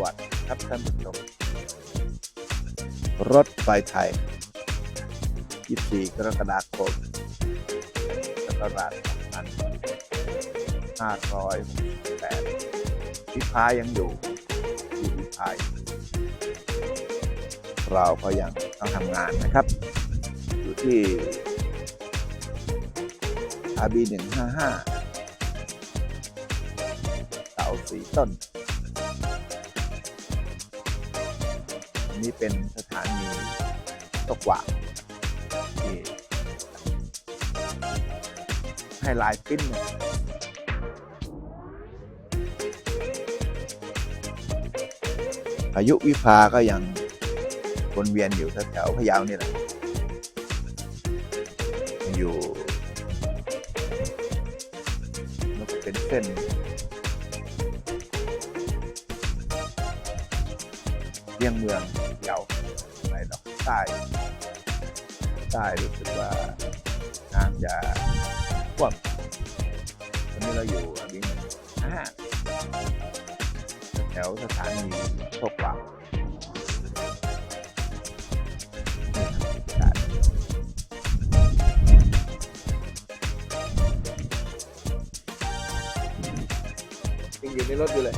วัสดีครับท่านผู้ชมรถไฟไทย 24 กรกฎาคมศักราช2568พิพายังอยู่อยู่พิพายเราก็ยังต้องทำงานนะครับ อยู่ที่ RB 155 เสาสีต้น นนี้เป็นสถานีตกหวาที่ให้ลายปิ้นเนี่ยพายุวิภาก็ยังวนเวียนอยู่แถวพะเยานี่แหละ อยู่แล้วก็เป็นเส้น เลี่ยงเมือง ใต้ใต้รู้สึกว่าน้ำจะท่วมตอนนี้เราอยู่อบิงห้าแถวสถานีโชควังนี่ครับบรรยากาศยังอยู่ในรถอยู่เลย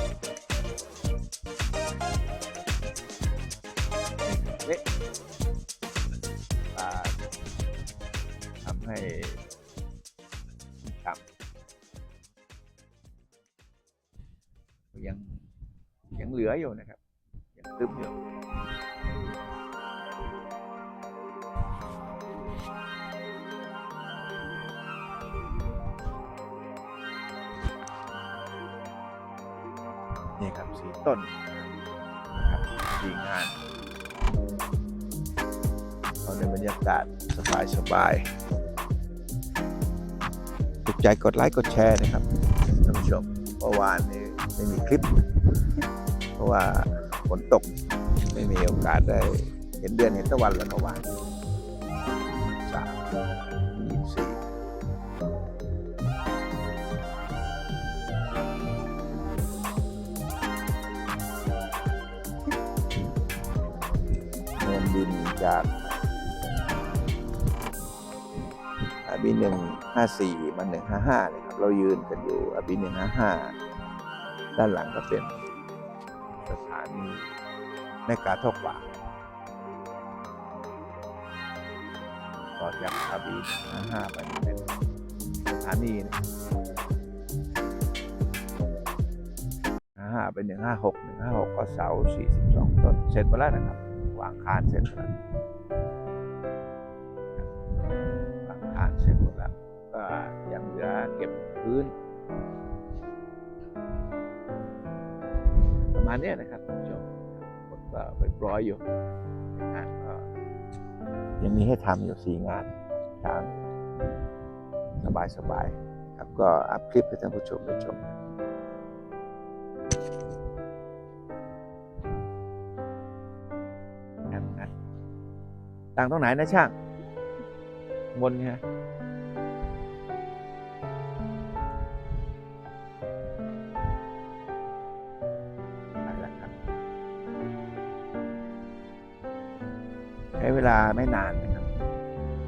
ยังยังเหลืออยู่นะครับ ยังตึมอยู่นี่ครับสีต้นนะครับสีงานเราในบรรยากาศสบายสบายๆถูกใจกดไลค์กดแชร์นะครับท่านผู้ชมเมื่อวานนี้ ไม่มีคลิป เพราะว่าฝนตกไม่มีโอกาสได้เห็นเดือนเห็นตะวันแล้วเมื่อวานสามยี่สี่เงินบินจากอบีหนึ่งห้าสี่มันหนึ่งห้าห้าเนี่ยครับเรายืนกันอยู่อบีหนึ่งห้าห้า ด้านหลังก็เป็นสถานีแม่กาทกว่าต่อจากอาบีห้าห้าไปเป็นสถานีห้าห้าเป็นหนึ่งห้าหกหนึ่งห้าหกก็เสาสี่สิบสองต้นเสร็จไปแล้วนะครับ วางคานเสร็จแล้ววางคานเสร็จหมดแล้วก็ยังเหลือเก็บพื้น มาณเนี้ยนะครับท่านผู้ชมหมดก็ไปปล่อยอยู่งานก็ยังมีให้ทำอยู่สี่งานทางสบายสบายๆครับก็อัพคลิปให้ท่านผู้ชมได้ชมงานต่างตรงไหนนะช่างบนเนี่ย ช้เวลาไม่นานนะครับ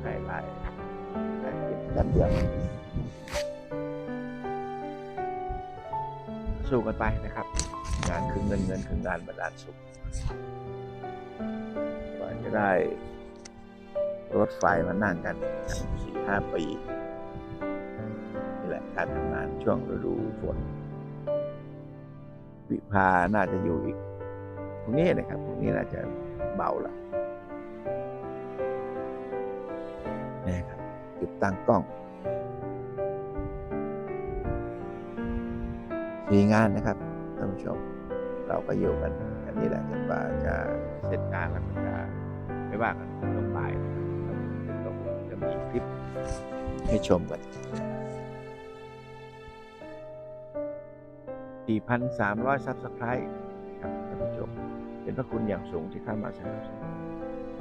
ไล่ไล่ไล่เก็บด้านเดียวสู้กันไปนะครับ งานคือเงินเงินคืองานบันดาลสุขกว่าจะได้รถไฟมานั่งกันสี่ห้าปีนี่แหละการทำงานช่วงฤดูฝนวิภาน่าจะอยู่อีกตรงนี้นะครับตรงนี้น่าจะเบาละ นี่ครับจุดตั้งกล้องสีงานนะครับท่านผู้ชมเราก็อยู่กันกันนี่แหละจนกว่าจะเสร็จงานแล้วก็จะไม่ว่ากันตรงบ่ายนะครับเราจะมีคลิปให้ชมกัน4,300ซับสไครต์ครับท่านผู้ชมเป็นพระคุณอย่างสูงที่เข้ามาสนับสนุน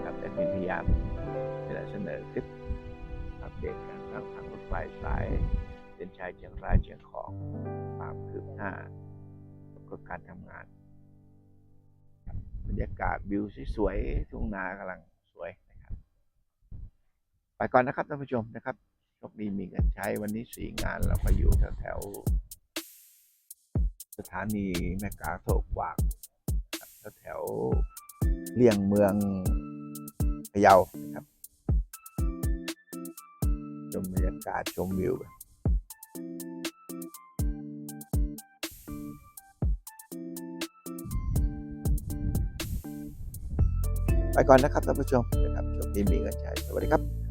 ครับแต่เป็นพยายามจะเสนอคลิป เดตการสร้างทางรถไฟสายเส้นชัยเชียงรายเชียงของความคืบหน้าแล้วก็การทำงาน บรรยากาศวิวสวยๆทุ่งนากำลังสวยนะครับไปก่อนนะครับท่านผู้ชมนะครับโชคดีมีเงินใช้วันนี้สี่งานเราก็อยู่แถวๆสถานีแม่กาโศกวางแถวๆเลี่ยงเมืองพะเยา มบรรยากาศชมวิวไปก่อนนะครับท่านผู้ชมนะครับชมที่มีเงินใช้สวัสดีครับ